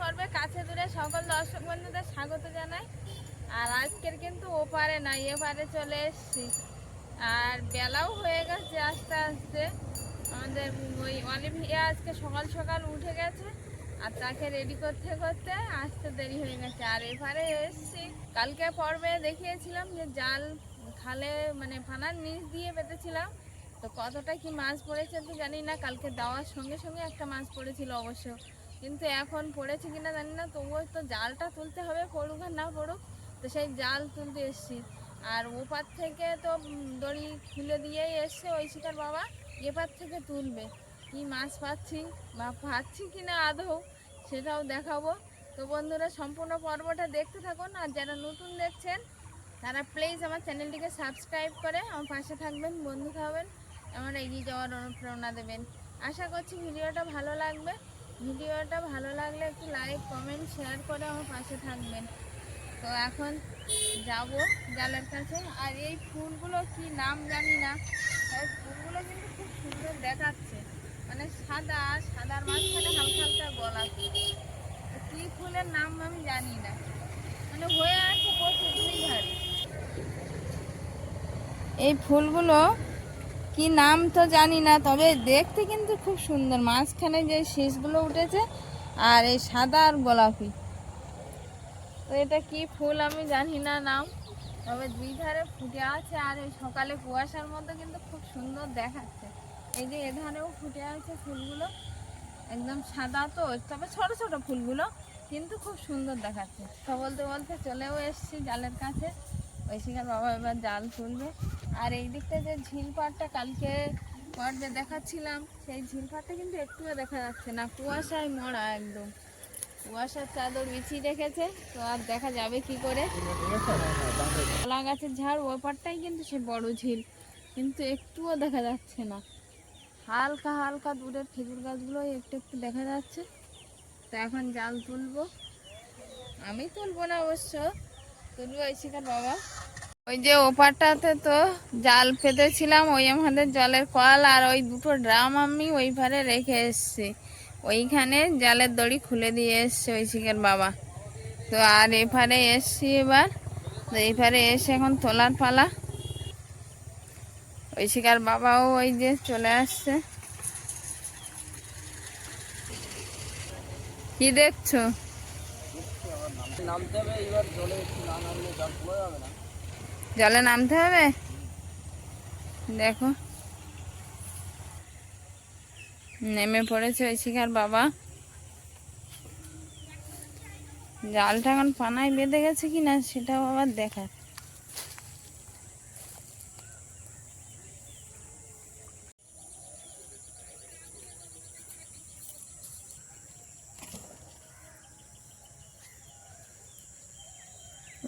পর্বে কাছে দূরে সকল দর্শক বন্ধুদের স্বাগত জানাই। আর আজকের কিন্তু ওপারে না এপারে চলে এসছি। আর বেলাও হয়ে গেছে আস্তে আস্তে। আমাদের ওই অলিভিয়া আজকে সকাল সকাল উঠে গেছে আর তাকে রেডি করতে করতে আসতে দেরি হয়ে গেছে। আর এপারে এসেছি। কালকে পর্বে দেখিয়েছিলাম যে জাল খালে মানে ফানার নিচ দিয়ে পেতেছিলাম তো কতটা কি মাছ পড়েছে তো জানি না, কালকে দেওয়ার সঙ্গে সঙ্গে একটা মাছ পড়েছিল অবশ্য। কিন্তু এখন পড়েছে কিনা জানি না, তবুও তো জালটা তুলতে হবে পড়ুক আর না পড়ুক। তো সেই জাল তুলতে এসছি। আর ওপার থেকে তো দড়ি খুলে দিয়েই এসছে ওই শিকার বাবা। এপার থেকে তুলবে। কি মাছ পাচ্ছি বা পাচ্ছি কিনা আদৌ, সেটাও দেখাবো। তো বন্ধুরা, সম্পূর্ণ পর্বটা দেখতে থাকুন আর যারা নতুন দেখছেন, তারা প্লিজ আমার চ্যানেলটিকে সাবস্ক্রাইব করে আমার পাশে থাকবেন, বন্ধু খাবেন আমার এগিয়ে যাওয়ার অনুপ্রেরণা দেবেন। আশা করছি ভিডিওটা ভালো লাগবে। ভিডিওটা ভালো লাগলে একটু লাইক কমেন্ট শেয়ার করে আমার পাশে থাকবেন। তো এখন যাব জালের কাছে। আর এই ফুলগুলো কি নাম জানি না। ফুলগুলো কিন্তু খুব সুন্দর দেখাচ্ছে। মানে সাদা, সাদার মাঝখানে হালকা হালকা গোলাপি তো কি ফুলের নাম আমি জানি না। মানে হয়ে আছে প্রচুর এই ফুলগুলো কি নাম তো জানি না, তবে দেখতে কিন্তু খুব সুন্দর। মাঝখানে যে শীষগুলো উঠেছে আর এই সাদা আর গোলাপি। তো এটা কি ফুল আমি জানি না নাম, তবে দুই ধারে ফুটে আছে আর এই সকালে কুয়াশার মধ্যে কিন্তু খুব সুন্দর দেখাচ্ছে। এই যে এধারেও ফুটে আছে ফুলগুলো, একদম সাদা তো, তবে ছোট ছোট ফুলগুলো, কিন্তু খুব সুন্দর দেখাচ্ছে। তো বলতে বলতে চলেও এসছি জালের কাছে। ওই শিকার বাবা এবার জাল তুলবে। আর এই দিকটা যে ঝিল পাড়টা কালকে পর্বে দেখাচ্ছিলাম, সেই ঝিল পাড়টা কিন্তু একটুও দেখা যাচ্ছে না। কুয়াশায় মরা একদম। কুয়াশার চাদর বিছিয়ে রেখেছে, তো আর দেখা যাবে কি করে। কলা গাছের ঝাড় ওই পাড়টাই কিন্তু সে বড় ঝিল, কিন্তু একটুও দেখা যাচ্ছে না। হালকা হালকা দূরের খেজুর গাছগুলো একটু একটু দেখা যাচ্ছে। তো এখন জাল তুলবো। আমি তুলবো না অবশ্য। বাবা? ওই যে ওপারটাতে তো জাল পেতেছিলাম ওই আমাদের জলের কল আর ওই দুটো ড্রাম আমি ওই রেখে এসছি। ওইখানে জালের দড়ি খুলে দিয়ে এসছে ওই শিকার বাবা। তো আর এপারে এসছি এবার। তো এইপারে এসে এখন তোলার পালা। ওই শিকার বাবাও ওই যে চলে আসছে। কি দেখছ? জলে নামতে হবে? দেখো। নেমে পড়েছে ঐশিকার শিকার বাবা। জালটা এখন পানায় বেঁধে গেছে কিনা সেটাও আবার দেখার।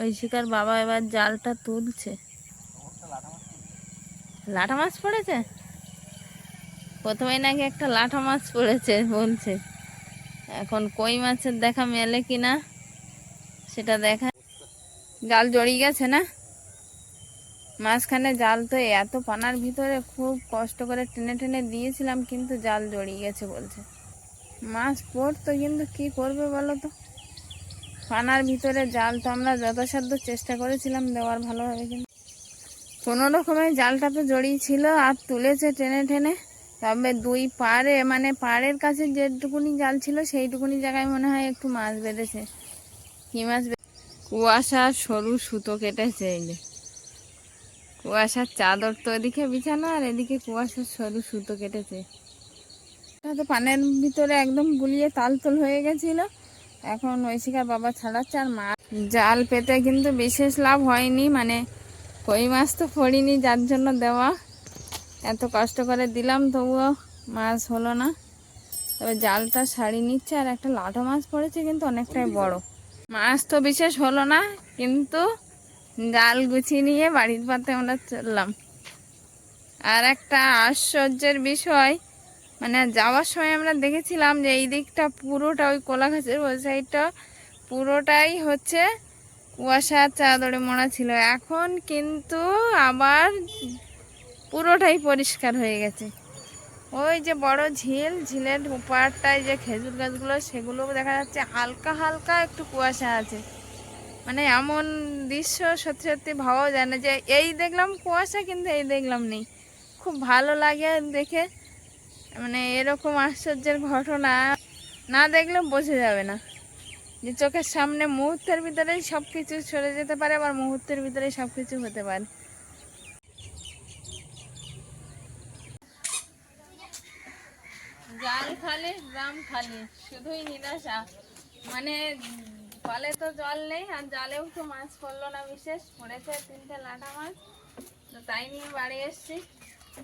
ওই শিকার বাবা এবার জালটা তুলছে। লাটা মাছ পড়েছে? প্রথমে নাকি একটা লাটা মাছ পড়েছে বলছে। এখন কই মাছের দেখা মেলে কিনা সেটা দেখা জাল জড়িয়ে গেছে না? মাঝখানে জাল তো এত পানার ভিতরে খুব কষ্ট করে টেনে টেনে দিয়েছিলাম, কিন্তু জাল জড়িয়ে গেছে বলছে। মাছ পড়তো কিন্তু কি করবে বলো তো? পানার ভিতরে জাল তো আমরা যথাসাধ্য চেষ্টা করেছিলাম দেওয়ার ভালোভাবে, কিন্তু কোনো তো জড়িয়ে ছিল আর তুলেছে টেনে টেনে। তবে দুই পাড়ে মানে পাড়ের কাছে যেটুকুনি জাল ছিল সেইটুকুনি জায়গায় মনে হয় একটু মাছ বেঁধেছে। কি মাছ কুয়াশার সরু সুতো কেটেছে এই যে। কুয়াশার চাদর তো এদিকে বিছানো আর এদিকে কুয়াশার সরু সুতো কেটেছে। পানের ভিতরে একদম গুলিয়ে তালতল হয়ে গেছিল। এখন ঐশিকার বাবা ছাড়াচ্ছে আর মাছ জাল পেতে কিন্তু বিশেষ লাভ হয়নি মানে কই মাছ তো পড়িনি যার জন্য দেওয়া। এত কষ্ট করে দিলাম, তবুও মাছ হলো না। তবে জালটা সারি নিচ্ছে আর একটা লাটো মাছ পড়েছে কিন্তু অনেকটাই বড়। মাছ তো বিশেষ হলো না, কিন্তু জাল গুছিয়ে নিয়ে বাড়ির পাতে আমরা চললাম। আর একটা আশ্চর্যের বিষয় মানে যাওয়ার সময় আমরা দেখেছিলাম যে এই দিকটা পুরোটা ওই কলা গাছের ওই সাইডটা পুরোটাই হচ্ছে কুয়াশার চাদরে মোড়া ছিল। এখন কিন্তু আবার পুরোটাই পরিষ্কার হয়ে গেছে। ওই যে বড় ঝিল, ঝিলের পাড়টায় যে খেজুর গাছগুলো, সেগুলো দেখা যাচ্ছে হালকা হালকা একটু কুয়াশা আছে। মানে এমন দৃশ্য সত্যি সত্যি ভাবাও যায় না যে এই দেখলাম কুয়াশা, কিন্তু এই দেখলাম নেই। খুব ভালো লাগে দেখে। মানে এরকম আশ্চর্যের ঘটনা না দেখলে বোঝা যাবে না। যে চোখের সামনে মুহূর্তের ভিতরেই সব কিছু সরে যেতে পারে, আবার মুহূর্তের ভিতরেই সব কিছু হতে পারে। জাল খালি ড্রাম খালি, শুধুই নিরাশা। মানে কলে তো জল নেই, আর জালেও তো মাছ পড়ল না বিশেষ, পড়েছে তিনটে লাটা মাছ। তো তাই নিয়ে বাড়ি এসছি।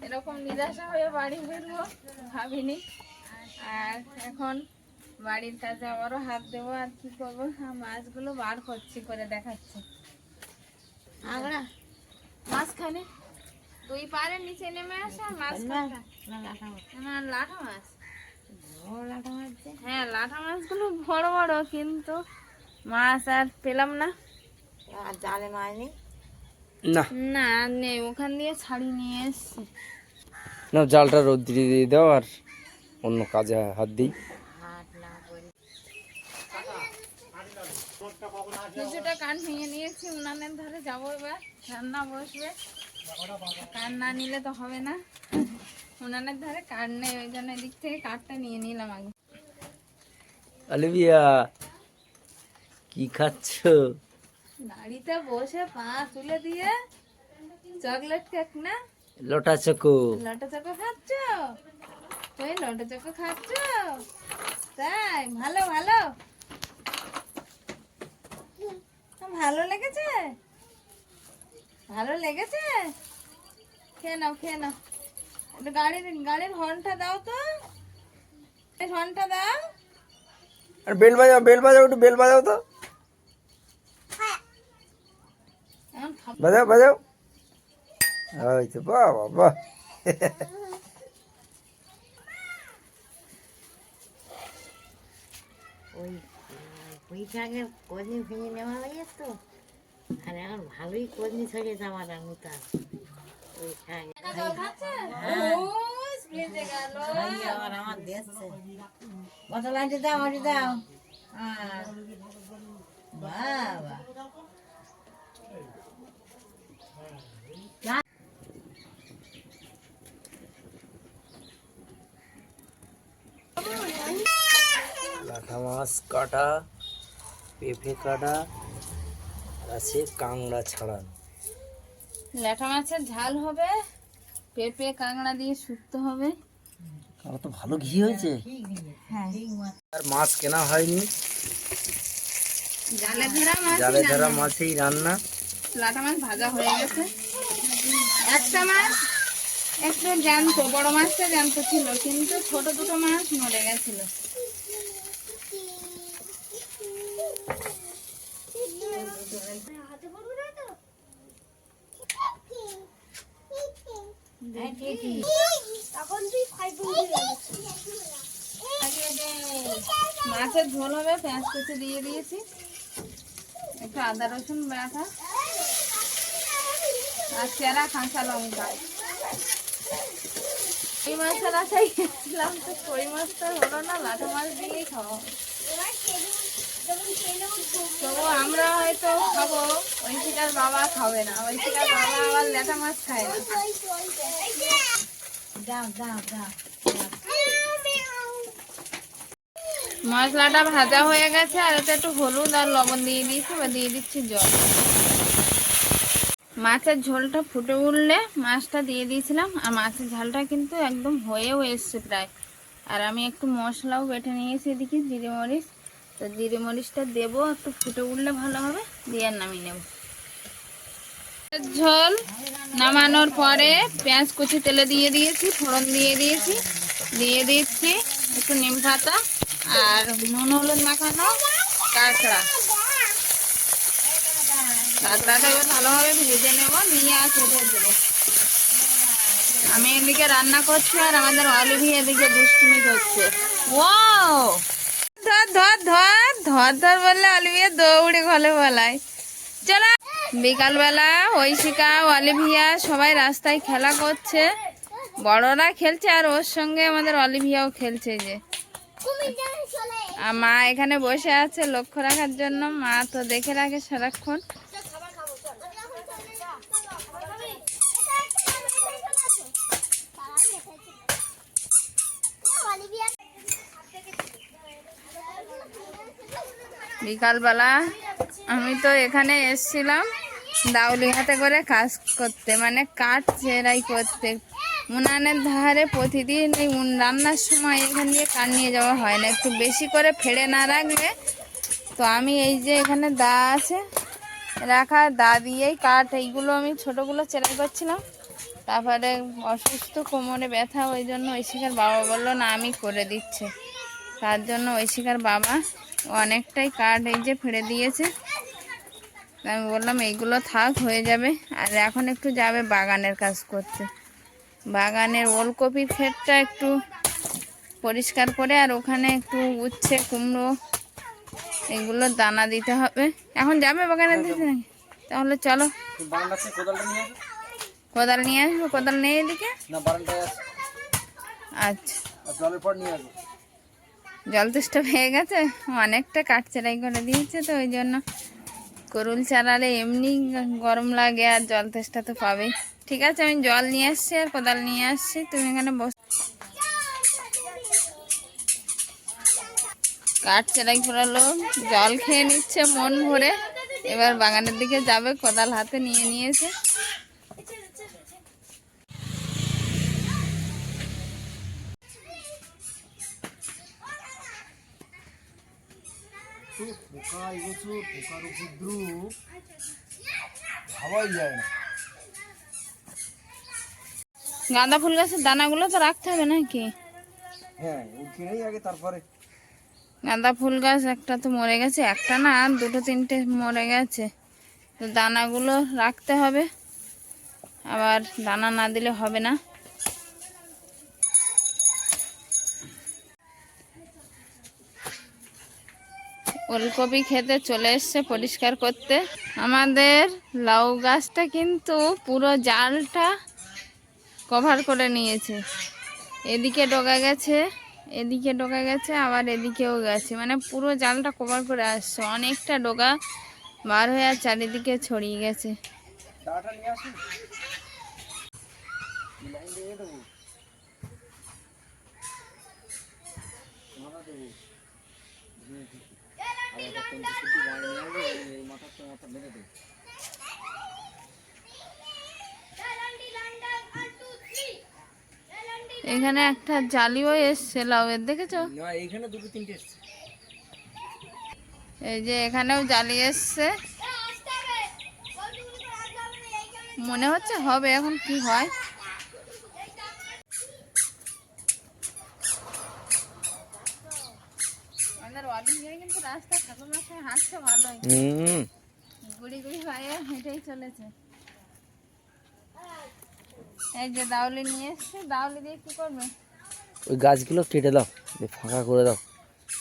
এরকম নিরাশা হয়ে বাড়ি ফিরবো ভাবিনি। আর এখন বাড়ির কাছে আবারও হাত দেবো আর কি করব? আর মাছগুলো বার করছি করে দেখাচ্ছি। আমরা মাঝখানে। দুই পারে নিচে নেমে আসে আর মাঝখানটা। না লাঠা মাছ। হ্যাঁ লাঠা মাছগুলো বড় বড় কিন্তু মাছ আর পেলাম না। জালে মাছ নেই। না। না নেই ওখান দিয়ে ছাড়ি নিয়ে এসছি। না জালটা রোদ্রি দিয়ে দাও আর অন্য কাজে হাত দিই। কিছুটা কান ভেঙে নিয়েছি উনানের ধারে যাব এবার। রান্না বসবে। কান না নিলে তো হবে না। উনানের ধারে কাঠ নেই ওই জন্য এদিক থেকে কাঠটা নিয়ে নিলাম আগে। আলিবিয়া কি খাচ্ছ? গাড়িতে বসে পা তুলে দিয়ে চকলেট কেক না? লোটা চকো। লটা চকো খাচ্ছ? তুই লটা চকো খাচ্ছ? তাই ভালো ভালো। ভালো লেগেছে? ভালো লেগেছে? খেয়ে নাও খেয়ে নাও। গাড়ির গাড়ির হর্নটা দাও তো। হর্নটা দাও। আর বেল বাজাও বেল বাজাও একটু বেল বাজাও তো এখন খাব বাজাও বাজাও। ওই তো বাহ ওই ভেঙে নেওয়া হয়ে আর এখন ভালোই স্প্রিজে গেল। আবার আমার দেখছে বোতল আনতে দাও। দাও বাবা লাঠা মাছ কাটা পেঁপে কাটা আছে কাংড়া ছাড়ানো। ল্যাঠা মাছের ঝাল হবে পেঁপে কাঁকড়া দিয়ে শুক্তো হবে। আমার তো ভালো ঘি হয়েছে। হ্যাঁ। আর মাছ কেনা হয়নি। জালে ধরা মাছ জালে ধরা মাছেই রান্না। লাটা মাছ ভাজা হয়ে গেছে। একটা মাছ একটু জ্যান্ত, বড় মাছটা জ্যান্ত ছিল, কিন্তু ছোট দুটো মাছ মরে গেছিল। মাছের ঝোল হবে, পেঁয়াজ কুচি দিয়ে দিয়েছি। একটু আদা, রসুন বাটা, আর চেরা, কাঁচা লঙ্কা। কই মাছের আশায় গেছিলাম তো হলো না, লাঠা মাছ দিয়েই খাব। তবু আমরা হয়তো খাব ঐশিকার বাবা খাবে না ঐশিকার বাবা আবার লেটা মাছ খায় না। দাও দাও দাও মশলাটা ভাজা হয়ে গেছে, আর এটা একটু হলুদ আর লবণ দিয়ে দিয়েছি বা দিয়ে দিচ্ছি জল। মাছের ঝোলটা ফুটে উঠলে মাছটা দিয়ে দিয়েছিলাম, আর মাছের ঝালটা কিন্তু একদম হয়েও এসছে প্রায়। আর আমি একটু মশলাও বেটে নিয়েছি এদিকে জিরে মরিচ তো জিরে মরিচটা দেবো, একটু ফুটে উঠলে ভালো হবে, দিয়ে নামিয়ে নেব। ঝোল নামানোর পরে পেঁয়াজ কুচি তেলে দিয়ে দিয়েছি, ফোড়ন দিয়ে দিয়েছি, দিয়ে দিচ্ছি একটু নিম পাতা আর নুন হলুদ মাখানো কাঁকড়া। কাঁকড়াটা ভালোভাবে ভেজে নেব, নিয়ে আর কেটে দেবো। আমি এদিকে রান্না করছি আর আমাদের অলিভি এদিকে দুষ্টুমি করছে। ও ধর ধর ধর ধর ধর বললে অলিভিয়া দৌড়ে ঘলে বলায়। চলো, বিকালবেলা ঐশিকা, অলিভিয়া সবাই রাস্তায় খেলা করছে। বড়রা খেলছে আর ওর সঙ্গে আমাদের অলিভিয়াও খেলছে যে। আর মা এখানে বসে আছে লক্ষ্য রাখার জন্য। মা তো দেখে রাখে সারাক্ষণ। বিকালবেলা আমি তো এখানে এসছিলাম দাউলি হাতে করে কাজ করতে মানে কাঠ চেরাই করতে। উনানের ধারে প্রতিদিন এই রান্নার সময় এখান দিয়ে কাঠ নিয়ে যাওয়া হয় না, একটু বেশি করে ফেড়ে না রাখলে। তো আমি এই যে এখানে দা আছে, রাখা দা দিয়েই কাঠ এইগুলো আমি ছোটোগুলো চেরাই করছিলাম। তারপরে অসুস্থ কোমরে ব্যথা, ওই জন্য ঐশিকার বাবা বলল, না, আমি করে দিচ্ছে। তার জন্য ঐশিকার বাবা অনেকটাই কাঠ এই যে ফেড়ে দিয়েছে। আমি বললাম এইগুলো থাক হয়ে যাবে। আর এখন একটু যাবে বাগানের কাজ করতে। বাগানের ওলকপির ক্ষেতটা একটু পরিষ্কার করে আর ওখানে একটু উচ্ছে কুমড়ো এগুলো দানা দিতে হবে। এখন যাবে বাগানের দিতে নাকি? তাহলে চলো। কোদাল নিয়ে আসব কোদাল নেই এদিকে? আচ্ছা। জলের পর নিয়ে আসব জল তেষ্টা হয়ে গেছে, অনেকটা কাঠ চারাই করে দিয়েছে তো, ওই জন্য করুল চারালে এমনি গরম লাগে আর জল তেষ্টা তো পাবেই। ঠিক আছে, আমি জল নিয়ে আসছি আর কোদাল নিয়ে আসছি, তুমি এখানে বস কাঠ চারাই করালো, জল খেয়ে নিচ্ছে মন ভরে। এবার বাগানের দিকে যাবে, কোদাল হাতে নিয়ে নিয়েছে। পোকা এবছর পোকার উপদ্রব ভাবাই যায় না। গাঁদা ফুল গাছের দানাগুলো তো রাখতে হবে নাকি? হ্যাঁ আগে তারপরে। গাঁদা ফুল গাছ একটা তো মরে গেছে একটা না দুটো তিনটে মরে গেছে। তো দানাগুলো রাখতে হবে। আবার দানা না দিলে হবে না। ওলকপি খেতে চলে এসছে পরিষ্কার করতে। আমাদের লাউ গাছটা কিন্তু পুরো জালটা কভার করে নিয়েছে। এদিকে ডোকা গেছে, এদিকে ডোকা গেছে, আবার এদিকেও গেছে। মানে পুরো জালটা কভার করে আসছে। অনেকটা ডোকা বার হয়ে আর চারিদিকে ছড়িয়ে গেছে ডাটা নিয়ে আসুন লাইন দিয়ে দেবো মাথা দেবো আর একটা কোনটা ছুটি বাইরে নিয়ে আসব এই মাথার তো মাথা মেরে দেবো এখানে একটা জালিও এসছে লাউয়ের দেখেছ? না এইখানে দুটো তিনটে এসছে। এই যে এখানেও জালি এসছে। মনে হচ্ছে হবে এখন কি হয়? রাস্তা ঠাকুর মাসে হাঁটছে ভালোই। হুম। গুড়ি গুড়ি পায়ে হেঁটেই চলেছে। এই যে দাউলি নিয়ে এসছে দাউলি দিয়ে কি করবে? ওই গাছগুলো কেটে দাও ফাঁকা করে দাও।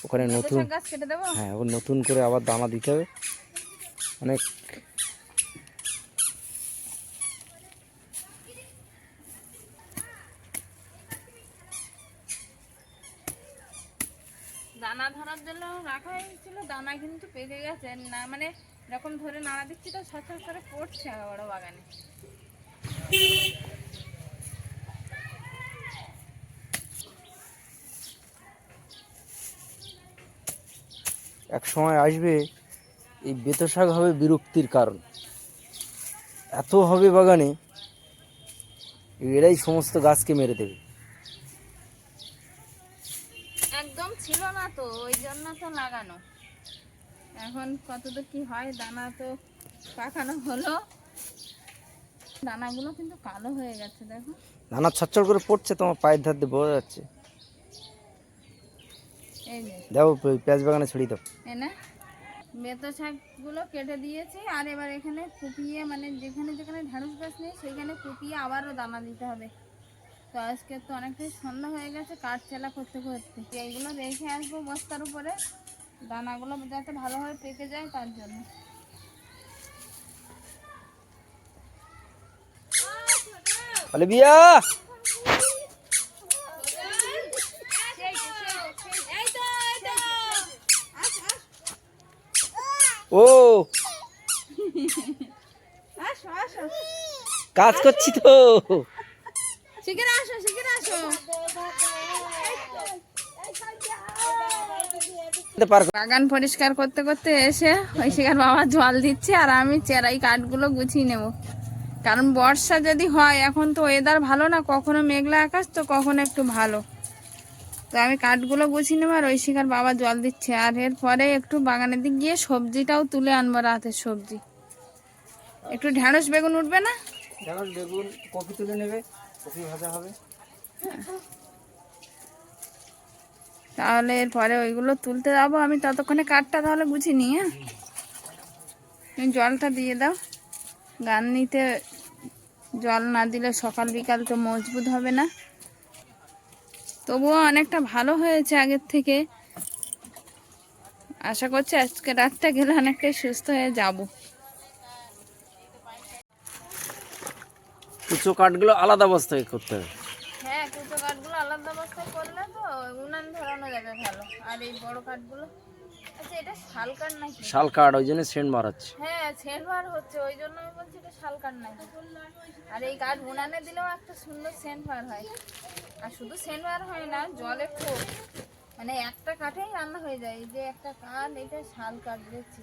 ওখানে নতুন গাছ কেটে দেবো? হ্যাঁ ওখানে নতুন করে আবার দানা দিতে হবে। অনেক দানা ধরার জন্য রাখা হয়েছিল দানা কিন্তু পেকে গেছে। না মানে এরকম ধরে নাড়া দিচ্ছি তো ছট করে পড়ছে বড় বাগানে। এক সময় আসবে এই বেতো শাক হবে বিরক্তির কারণ। এত হবে বাগানে এরাই সমস্ত গাছকে মেরে দেবে। একদম ছিল না তো ওই জন্য তো লাগানো। এখন কতদূর কি হয় দানা তো পাকানো হলো। দানাগুলো কিন্তু কালো হয়ে গেছে দেখো। নানা ছচ্ছর করে পড়ছে তোমার পায়ের ধার দিয়ে বোঝা যাচ্ছে। এই যে। ওই পেঁয়াজ বাগানে ছড়িয়ে দাও। এনে বেতো শাকগুলো কেটে দিয়েছি আর এবার এখানে কুপিয়ে মানে যেখানে যেখানে ঢেঁড়স গাছ নেই সেখানে কুপিয়ে আবারও দানা দিতে হবে। তো আজকে তো অনেকটাই সন্ধ্যা হয়ে গেছে কাঠ চেলা করতে করতে। এইগুলো রেখে আসব বস্তার উপরে। দানাগুলো যাতে ভালোভাবে পেকে যায় তার জন্য। ও! কাজ করছি তো। শিখে আসো শিখে আসো। বাগান পরিষ্কার করতে করতে এসে ঐশিকার বাবা জল দিচ্ছে আর আমি চেরাই কাঠগুলো গুছিয়ে নেব। কারণ বর্ষা যদি হয় এখন তো ওয়েদার ভালো না কখনো মেঘলা আকাশ তো কখনো একটু ভালো। তো আমি কাঠগুলো গুছিয়ে নেব আর ঐশিকার বাবা জল দিচ্ছে। আর এরপরে একটু বাগানের দিক গিয়ে সবজিটাও তুলে আনব রাতের সবজি। একটু ঢ্যাঁড়স বেগুন উঠবে না? ঢেঁড়স বেগুন কপি তুলে নেবে কপি ভাজা হবে। তাহলে এরপরে ওইগুলো তুলতে যাব। আমি ততক্ষণে কাঠটা তাহলে গুছিয়ে নিই হ্যাঁ? তুমি জলটা দিয়ে দাও। গান নিতে জল না দিলে সকাল বিকাল তো মজবুত হবে না। তবুও অনেকটা ভালো হয়েছে আগের থেকে। আশা করছি আজকে রাতটা গেলে অনেকটাই সুস্থ হয়ে যাব। কুচো কাঠগুলো আলাদা অবস্থায় করতে হবে। হ্যাঁ কুচো কাঠগুলো আলাদা অবস্থায় উনান ধরানো যাবে ভালো। আর এই বড় কাঠগুলো? আচ্ছা এটা শাল কাঠ নাকি? শাল কাঠ ওই জন্য সেন্ট মারাচ্ছে। হ্যাঁ সেন্ট হচ্ছে ওই জন্য আমি বলছি এটা শাল কাঠ নাকি? আর এই কাঠ উনানে দিলেও একটা সুন্দর সেন্ট হয়। আর শুধু সেন্ট হয় না জলে খুব। মানে একটা কাঠেই রান্না হয়ে যায়। এই যে একটা কাঠ এটা শাল কাঠ দেখছি।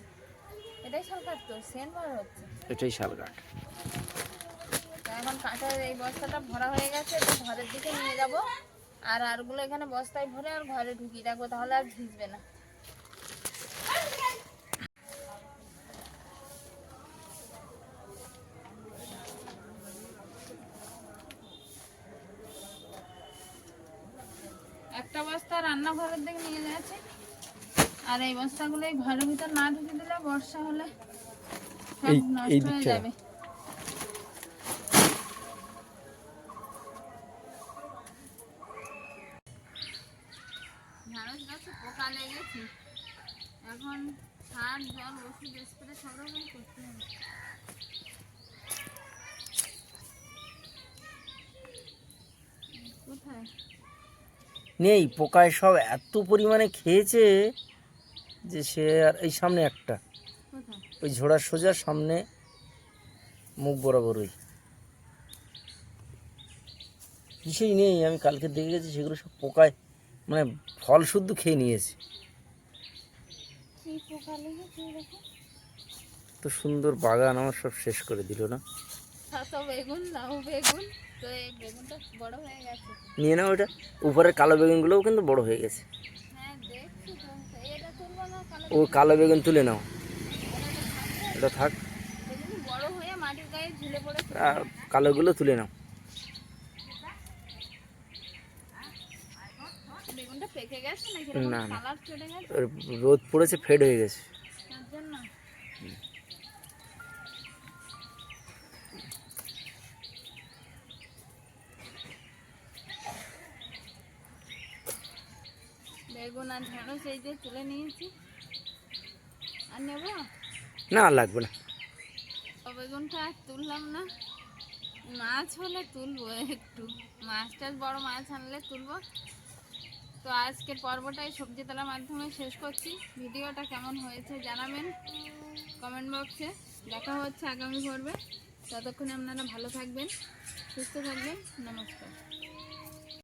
এটাই শাল কাঠ তো সেন্ট হচ্ছে। এটাই শাল কাঠ। এখন কাঠের এই বস্তাটা ভরা হয়ে গেছে ঘরের দিকে নিয়ে যাব। আর আরগুলো এখানে বস্তায় ভরে আর ঘরে ঢুকিয়ে রাখব তাহলে আর ভিজবে না। একটা বস্তা রান্নাঘরের দিকে নিয়ে যাচ্ছে। আর এই বস্তাগুলো এই ঘরের ভিতর না ঢুকে দিলে বর্ষা হলে সব নষ্ট হয়ে যাবে। ঢেঁড়স গাছে এখন সার জল ওষুধ স্প্রে সব রকম করতে হবে। কোথায়? নেই পোকায় সব এত পরিমাণে খেয়েছে যে সে আর এই সামনে একটা। ওই ঝোড়ার সোজা সামনে মুখ বরাবরই। কিছুই নেই আমি কালকে দেখে গেছি সেগুলো সব পোকায়। মানে ফল শুদ্ধ খেয়ে নিয়েছে। তো সুন্দর বাগান আমার সব শেষ করে দিল না। নিয়ে নাও ওটা উপরের কালো বেগুনগুলোও কিন্তু বড় হয়ে গেছে। হ্যাঁ ও কালো বেগুন তুলে নাও। এটা থাক। কালোগুলো তুলে নাও বেগুনটা পেকে গেছে নাকি না, না। রোদ পড়েছে ফেড হয়ে গেছে। তার জন্য? বেগুন আর ঢেঁড়স এই যে তুলে নিয়েছি। আর নেব? না লাগবে না। বেগুনটা আর তুললাম না। মাছ হলে তুলবো একটু। মাছ টাছ বড় মাছ আনলে তুলবো। তো আজকের পর্বটাই সবজি তোলার মাধ্যমে শেষ করছি। ভিডিওটা কেমন হয়েছে জানাবেন কমেন্ট বক্সে দেখা হচ্ছে আগামী পর্বে। ততক্ষণে আপনারা ভালো থাকবেন, সুস্থ থাকবেন। নমস্কার।